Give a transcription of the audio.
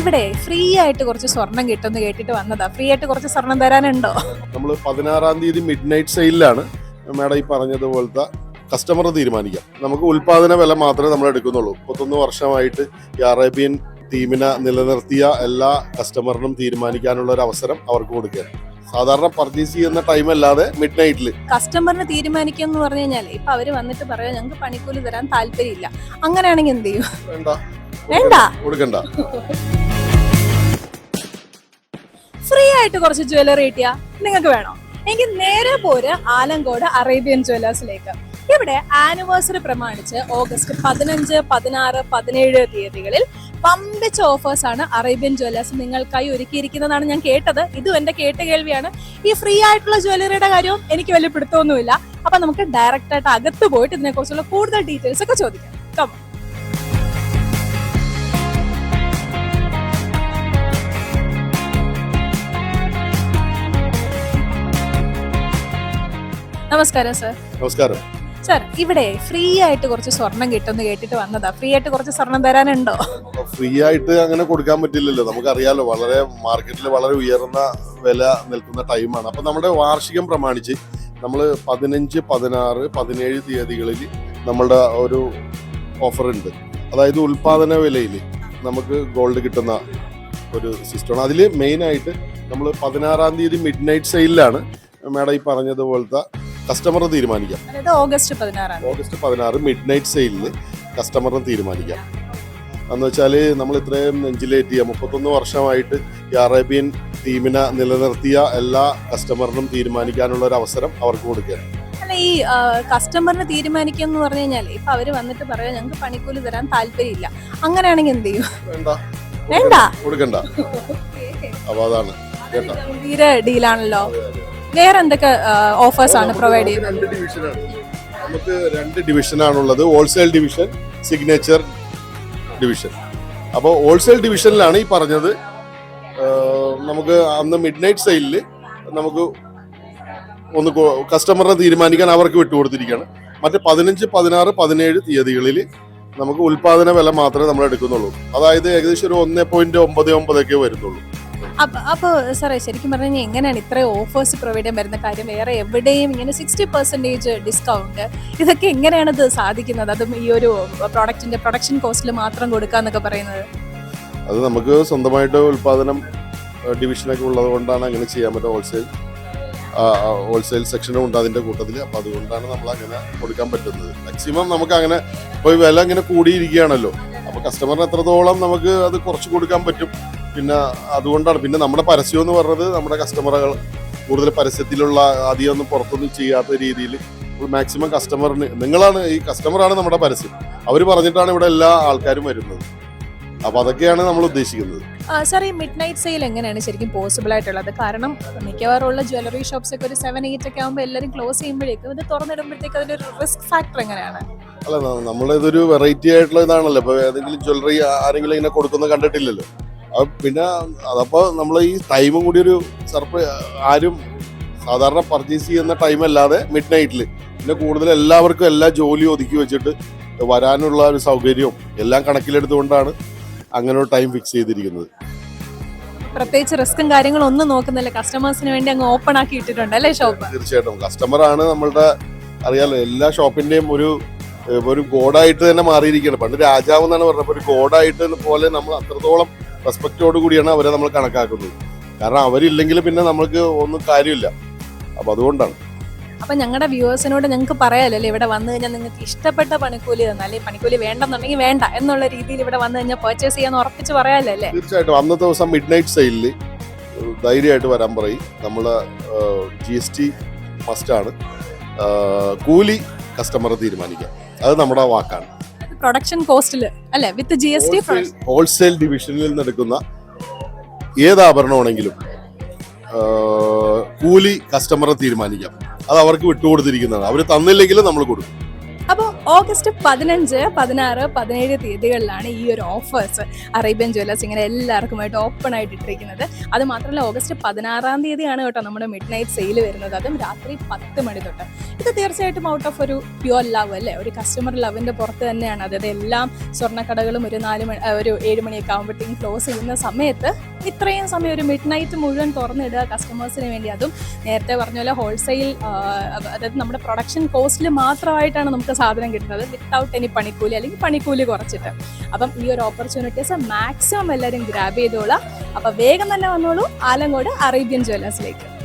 ഇവിടെ ഫ്രീ ആയിട്ട് കുറച്ച് സ്വർണം കിട്ടുമെന്ന് കേട്ടിട്ട് വന്നതാ. ഫ്രീ ആയിട്ട് കുറച്ച് സ്വർണം തരാനുണ്ടോ? നമ്മൾ പതിനാറാം തീയതി മിഡ് നൈറ്റ് സെയിലാണ് മാഡം ഈ പറഞ്ഞതുപോലത്തെ കസ്റ്റമർ തീരുമാനിക്കാം. നമുക്ക് ഉൽപാദന വില മാത്രമേ നമ്മൾ എടുക്കുന്നുള്ളൂ. മുപ്പത്തൊന്ന് വർഷമായിട്ട് ഈ അറേബ്യൻ ടീമിനെ നിലനിർത്തിയ എല്ലാ കസ്റ്റമറിനും തീരുമാനിക്കാനുള്ള ഒരു അവസരം അവർക്ക് കൊടുക്കുക സാധാരണ പർച്ചേസ് ചെയ്യുന്ന ടൈം അല്ലാതെ മിഡ് നൈറ്റിൽ കസ്റ്റമറിന് തീരുമാനിക്കുക എന്ന് പറഞ്ഞു കഴിഞ്ഞാൽ ഇപ്പൊ അവർ വന്നിട്ട് പറയാം ഞങ്ങൾക്ക് പണിക്കൂലി തരാൻ താല്പര്യമില്ല. അങ്ങനെയാണെങ്കിൽ എന്ത് ചെയ്യും? വേണ്ട. വേണ്ട. കൊടുക്കണ്ട. ആയിട്ട് കുറച്ച് ജ്വല്ലറി കിട്ടിയാ നിങ്ങൾക്ക് വേണോ? എനിക്ക് നേരെ പോര് ആലങ്കോട് അറേബ്യൻ ജ്വല്ലേഴ്സിലേക്ക് ഇവിടെ ആനിവേഴ്സറി പ്രമാണിച്ച് ഓഗസ്റ്റ് പതിനഞ്ച് പതിനാറ് പതിനേഴ് തീയതികളിൽ പമ്പിച്ച ഓഫേഴ്സ് ആണ് അറേബ്യൻ ജ്വല്ലേഴ്സ് നിങ്ങൾക്കായി ഒരുക്കിയിരിക്കുന്നതാണ് ഞാൻ കേട്ടത്. ഇതും എന്റെ കേട്ട കേൾവിയാണ്. ഈ ഫ്രീ ആയിട്ടുള്ള ജ്വല്ലറിയുടെ കാര്യവും എനിക്ക് വലിയ പിടുത്തമൊന്നുമില്ല. അപ്പൊ നമുക്ക് ഡയറക്റ്റ് ആയിട്ട് അകത്ത് പോയിട്ട് ഇതിനെക്കുറിച്ചുള്ള കൂടുതൽ ഡീറ്റെയിൽസ് ഒക്കെ ചോദിക്കാം. Come നമസ്കാരം സർ. നമസ്കാരം. സർ ഇവിടെ ഫ്രീ ആയിട്ട് കുറച്ച് സ്വർണം കിട്ടുമെന്ന് കേട്ടിട്ട് വന്നതാ. ഫ്രീ ആയിട്ട് കുറച്ച് സ്വർണം തരാനുണ്ടോ? ഫ്രീ ആയിട്ട് അങ്ങനെ കൊടുക്കാൻ പറ്റില്ലല്ലോ. നമുക്ക് അറിയാലോ വളരെ മാർക്കറ്റിൽ വളരെ ഉയർന്ന വില നിൽക്കുന്ന ടൈമാണ് അപ്പൊ നമ്മുടെ വാർഷികം പ്രമാണിച്ച് നമ്മൾ പതിനഞ്ച് പതിനാറ് പതിനേഴ് തീയതികളിൽ നമ്മളുടെ ഒരു ഓഫർ ഉണ്ട്. അതായത് ഉൽപാദന വിലയിൽ നമുക്ക് ഗോൾഡ് കിട്ടുന്ന ഒരു സിസ്റ്റമാണ് അതിൽ മെയിനായിട്ട് നമ്മൾ പതിനാറാം തീയതി മിഡ് നൈറ്റ് സെയിലാണ് മാഡം ഈ പറഞ്ഞതുപോലത്തെ കസ്റ്റമർ തീരുമാനിക്കാം. അതായത് ഓഗസ്റ്റ് പതിനാറ് ഓഗസ്റ്റ് പതിനാറ് മിഡ് നൈറ്റ് സെയിലിൽ കസ്റ്റമറിന് തീരുമാനിക്കാം. എന്ന് വെച്ചാൽ നമ്മൾ ഇത്രയും നെഞ്ചിലേറ്റ് ചെയ്യാം. മുപ്പത്തൊന്ന് വർഷമായിട്ട് ഈ അറേബ്യൻ ടീമിനെ നിലനിർത്തിയ എല്ലാ കസ്റ്റമറിനും തീരുമാനിക്കാനുള്ള ഒരു അവസരം അവർക്ക് കൊടുക്കുകയാണ്. അല്ല ഈ കസ്റ്റമറിന് തീരുമാനിക്കുക എന്ന് പറഞ്ഞു കഴിഞ്ഞാൽ ഇപ്പൊ അവർ വന്നിട്ട് പറയാം ഞങ്ങൾക്ക് പണിക്കൂലി തരാൻ താല്പര്യമില്ല. അങ്ങനെയാണെങ്കിൽ എന്ത് ചെയ്യും? വേണ്ട. വേണ്ട. കൊടുക്കണ്ട. അപ്പൊ അതാണ്. ഡീലാണല്ലോ വേറെ എന്തൊക്കെ ഓഫേഴ്സ് ആണ് പ്രൊവൈഡ് ചെയ്യുന്നത്? നമുക്ക് രണ്ട് ഡിവിഷനാണുള്ളത് ഹോൾസെയിൽ ഡിവിഷൻ സിഗ്നേച്ചർ ഡിവിഷൻ അപ്പോൾ ഹോൾസെയിൽ ഡിവിഷനിലാണ് ഈ പറഞ്ഞത്. നമുക്ക് അന്ന് മിഡ് നൈറ്റ് സെയിലിൽ നമുക്ക് ഒന്ന് കസ്റ്റമറിനെ തീരുമാനിക്കാൻ അവർക്ക് വിട്ടുകൊടുത്തിരിക്കുകയാണ്. മറ്റേ പതിനഞ്ച് പതിനാറ് പതിനേഴ് തീയതികളിൽ നമുക്ക് ഉൽപാദന വില മാത്രമേ നമ്മൾ എടുക്കുന്നുള്ളൂ അതായത് ഏകദേശം ഒരു ഒന്ന് പോയിന്റ് ഒമ്പത് ഒമ്പതൊക്കെ വരുന്നുള്ളൂ. അപ്പ- അപ്പൊ സാറേ ശരിക്കും പറഞ്ഞു കഴിഞ്ഞാൽ എങ്ങനെയാണ് ഇത്രയും ഓഫേഴ്സ് പ്രൊവൈഡ് ചെയ്യാൻ വരുന്ന കാര്യം? വേറെ എവിടെയും ഇങ്ങനെ സിക്സ്റ്റി പെർസെന്റേജ് ഡിസ്കൗണ്ട് ഇതൊക്കെ എങ്ങനെയാണ് ഇത് സാധിക്കുന്നത്? അതും ഈ ഒരു പ്രോഡക്റ്റിന്റെ പ്രൊഡക്ഷൻ കോസ്റ്റിൽ മാത്രം കൊടുക്കുക എന്നൊക്കെ പറയുന്നത്. അത് നമുക്ക് സ്വന്തമായിട്ട് ഉൽപാദനം ഡിവിഷനൊക്കെ ഉള്ളത് കൊണ്ടാണ് അങ്ങനെ ചെയ്യാൻ പറ്റുക. ഹോൾസെയിൽ ഹോൾസെയിൽ സെക്ഷനും ഉണ്ട് അതിന്റെ കൂട്ടത്തിൽ അപ്പൊ അതുകൊണ്ടാണ് നമ്മൾ അങ്ങനെ കൊടുക്കാൻ പറ്റുന്നത്. മാക്സിമം നമുക്ക് അങ്ങനെ ഇപ്പോൾ വില ഇങ്ങനെ കൂടിയിരിക്കുകയാണല്ലോ. അപ്പൊ കസ്റ്റമറിന് എത്രത്തോളം നമുക്ക് അത് കുറച്ച് കൊടുക്കാൻ പറ്റും? പിന്നെ അതുകൊണ്ടാണ്. പിന്നെ നമ്മുടെ പരസ്യം എന്ന് പറഞ്ഞത് നമ്മുടെ കസ്റ്റമറുകൾ കൂടുതൽ പരസ്യത്തിലുള്ള അധികമൊന്നും പുറത്തൊന്നും ചെയ്യാത്ത രീതിയിൽ മാക്സിമം കസ്റ്റമറിന് നിങ്ങളാണ് ഈ കസ്റ്റമറാണ് നമ്മുടെ പരസ്യം. അവർ പറഞ്ഞിട്ടാണ് ഇവിടെ എല്ലാ ആൾക്കാരും വരുന്നത്. അപ്പൊ അതൊക്കെയാണ് നമ്മൾ ഉദ്ദേശിക്കുന്നത്. സാർ ഈ മിഡ് നൈറ്റ് സെയിൽ എങ്ങനെയാണ് ശരിക്കും പോസിബിൾ ആയിട്ടുള്ളത്? കാരണം മിക്കവാറും ഉള്ള ജ്വല്ലറി ഷോപ്സ് ഒക്കെ ഒരു സെവൻ എയ്റ്റ് ഒക്കെ ആകുമ്പോൾ എല്ലാവരും ക്ലോസ് ചെയ്യുമ്പോഴേക്കും ഇത് തുറന്നിടുമ്പോഴത്തേക്ക് അതിന്റെ ഒരു റിസ്ക് ഫാക്ടർ എങ്ങനെയാണ്? അല്ല നമ്മളിതൊരു വെറൈറ്റി ആയിട്ടുള്ള ഇതാണല്ലോ. ഇപ്പൊ ഏതെങ്കിലും ജ്വല്ലറി ആരെങ്കിലും ഇങ്ങനെ കൊടുക്കുന്നത് കണ്ടിട്ടില്ലല്ലോ. പിന്നെ അതപ്പോ നമ്മൾ ഈ ടൈമും കൂടി ഒരു സർപ്രൈ ആരും സാധാരണ പർച്ചേസ് ചെയ്യുന്ന ടൈം അല്ലാതെ മിഡ് നൈറ്റിൽ പിന്നെ കൂടുതൽ എല്ലാവർക്കും എല്ലാ ജോലിയും ഒതുക്കി വെച്ചിട്ട് വരാനുള്ള ഒരു സൗകര്യവും എല്ലാം കണക്കിലെടുത്തുകൊണ്ടാണ് അങ്ങനെ ഒരു ടൈം ഫിക്സ് ചെയ്തിരിക്കുന്നത്. പ്രത്യേകിച്ച് റിസ്ക്കും കാര്യങ്ങളും ഒന്നും നോക്കുന്നില്ല. കസ്റ്റമേഴ്സിന് വേണ്ടി അങ്ങ് ഓപ്പൺ ആക്കി ഇട്ടിട്ടുണ്ട് അല്ലേ ഷോപ്പ്? തീർച്ചയായിട്ടും. കസ്റ്റമർ ആണ് നമ്മളുടെ അറിയാലോ എല്ലാ ഷോപ്പിന്റെയും ഒരു ഒരു ഗോഡായിട്ട് തന്നെ മാറിയിരിക്കുകയാണ്. പണ്ട് രാജാവ് എന്നാണ് പറഞ്ഞത്. ഒരു ഗോഡായിട്ട് പോലെ നമ്മൾ അത്രത്തോളം റെസ്പെക്റ്റോട് കൂടിയാണ് അവരെ നമ്മൾ കണക്കാക്കുന്നത്. കാരണം അവരില്ലെങ്കിൽ പിന്നെ നമ്മൾക്ക് ഒന്നും കാര്യമില്ല. അപ്പൊ അതുകൊണ്ടാണ്. അപ്പൊ ഞങ്ങളുടെ വ്യൂവേഴ്സിനോട് ഞങ്ങൾക്ക് പറയാലല്ലേ ഇവിടെ വന്നു കഴിഞ്ഞാൽ നിങ്ങൾക്ക് ഇഷ്ടപ്പെട്ട പണിക്കൂലി തന്നാൽ അല്ലെങ്കിൽ പണിക്കൂലി വേണ്ടെന്നുണ്ടെങ്കിൽ വേണ്ട എന്നുള്ള രീതിയിൽ ഇവിടെ വന്നു കഴിഞ്ഞാൽ പർച്ചേസ് ചെയ്യാന്ന് ഉറപ്പിച്ച് പറയാലോ അല്ലേ തീർച്ചയായിട്ടും. അന്നത്തെ ദിവസം മിഡ് നൈറ്റ് സെയിലിൽ ധൈര്യമായിട്ട് വരാൻ പറയും. നമ്മൾ ജി എസ് ടി മസ്റ്റാണ് കൂലി കസ്റ്റമർ തീരുമാനിക്കാം. അത് നമ്മുടെ വാക്കാണ്. പ്രൊഡക്ഷൻ കോസ്റ്റിൽ അല്ലെ with G S T wholesale ഡിവിഷനിൽ നടക്കുന്ന ഏത് ആഭരണമാണെങ്കിലും കൂലി കസ്റ്റമറെ തീരുമാനിക്കാം. അത് അവർക്ക് വിട്ടുകൊടുത്തിരിക്കുന്നതാണ്. അവർ തന്നില്ലെങ്കിലും നമ്മൾ കൊടുക്കും. ഓഗസ്റ്റ് പതിനഞ്ച് പതിനാറ് പതിനേഴ് തീയതികളിലാണ് ഈ ഒരു ഓഫേഴ്സ് അറേബ്യൻ ജ്വല്ലേഴ്സ് ഇങ്ങനെ എല്ലാവർക്കുമായിട്ട് ഓപ്പൺ ആയിട്ട് ഇട്ടിരിക്കുന്നത്. അത് മാത്രമല്ല ഓഗസ്റ്റ് പതിനാറാം തീയതിയാണ് കേട്ടോ നമ്മുടെ മിഡ് നൈറ്റ് സെയിൽ വരുന്നത്. അതും രാത്രി പത്ത് മണി തൊട്ട്. ഇത് തീർച്ചയായിട്ടും ഔട്ട് ഓഫ് ഒരു പ്യുവർ ലവ് അല്ലേ? ഒരു കസ്റ്റമർ ലവിന്റെ പുറത്ത് തന്നെയാണ്. അതായത് എല്ലാം സ്വർണക്കടകളും ഒരു നാല് മണി ഒരു ഏഴ് മണിയൊക്കെ ആകുമ്പോഴത്തേക്കും ക്ലോസ് ചെയ്യുന്ന സമയത്ത് ഇത്രയും സമയം ഒരു മിഡ് നൈറ്റ് മുഴുവൻ തുറന്നിടുക കസ്റ്റമേഴ്സിന് വേണ്ടി. അതും നേരത്തെ പറഞ്ഞ പോലെ ഹോൾസെയിൽ അതായത് നമ്മുടെ പ്രൊഡക്ഷൻ കോസ്റ്റിൽ മാത്രമായിട്ടാണ് നമുക്ക് സാധനം വിത്തൗട്ട് എനി പണിക്കൂലി അല്ലെങ്കിൽ പണിക്കൂലി കുറച്ചിട്ട്. അപ്പം ഈ ഒരു ഓപ്പർച്യൂണിറ്റീസ് മാക്സിമം എല്ലാവരും ഗ്രാബ് ചെയ്തോളാം അപ്പം വേഗം തന്നെ വന്നോളൂ. ആലങ്കോട് അറേബ്യൻ ജ്വല്ലേഴ്സിലേക്ക്